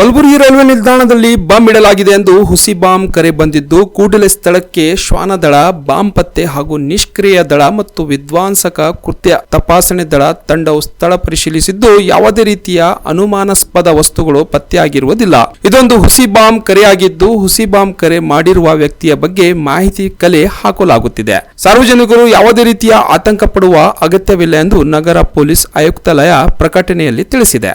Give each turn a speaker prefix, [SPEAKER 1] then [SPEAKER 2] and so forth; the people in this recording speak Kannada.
[SPEAKER 1] ಕಲಬುರಗಿ ರೈಲ್ವೆ ನಿಲ್ದಾಣದಲ್ಲಿ ಬಾಂಬ್ ಇಡಲಾಗಿದೆ ಎಂದು ಹುಸಿ ಬಾಂಬ್ ಕರೆ ಬಂದಿದ್ದು, ಕೂಡಲೇ ಸ್ಥಳಕ್ಕೆ ಶ್ವಾನ ದಳ, ಬಾಂಬ್ ಪತ್ತೆ ಹಾಗೂ ನಿಷ್ಕ್ರಿಯ ದಳ ಮತ್ತು ವಿಧ್ವಂಸಕ ಕೃತ್ಯ ತಪಾಸಣೆ ದಳ ತಂಡವು ಸ್ಥಳ ಪರಿಶೀಲಿಸಿದ್ದು, ಯಾವುದೇ ರೀತಿಯ ಅನುಮಾನಾಸ್ಪದ ವಸ್ತುಗಳು ಪತ್ತೆಯಾಗಿರುವುದಿಲ್ಲ. ಇದೊಂದು ಹುಸಿ ಬಾಂಬ್ ಕರೆಯಾಗಿದ್ದು, ಹುಸಿ ಬಾಂಬ್ ಕರೆ ಮಾಡಿರುವ ವ್ಯಕ್ತಿಯ ಬಗ್ಗೆ ಮಾಹಿತಿ ಕಲೆ ಹಾಕಲಾಗುತ್ತಿದೆ. ಸಾರ್ವಜನಿಕರು ಯಾವುದೇ ರೀತಿಯ ಆತಂಕ ಪಡುವ ಅಗತ್ಯವಿಲ್ಲ ಎಂದು ನಗರ ಪೊಲೀಸ್ ಆಯುಕ್ತಾಲಯ ಪ್ರಕಟಣೆಯಲ್ಲಿ ತಿಳಿಸಿದೆ.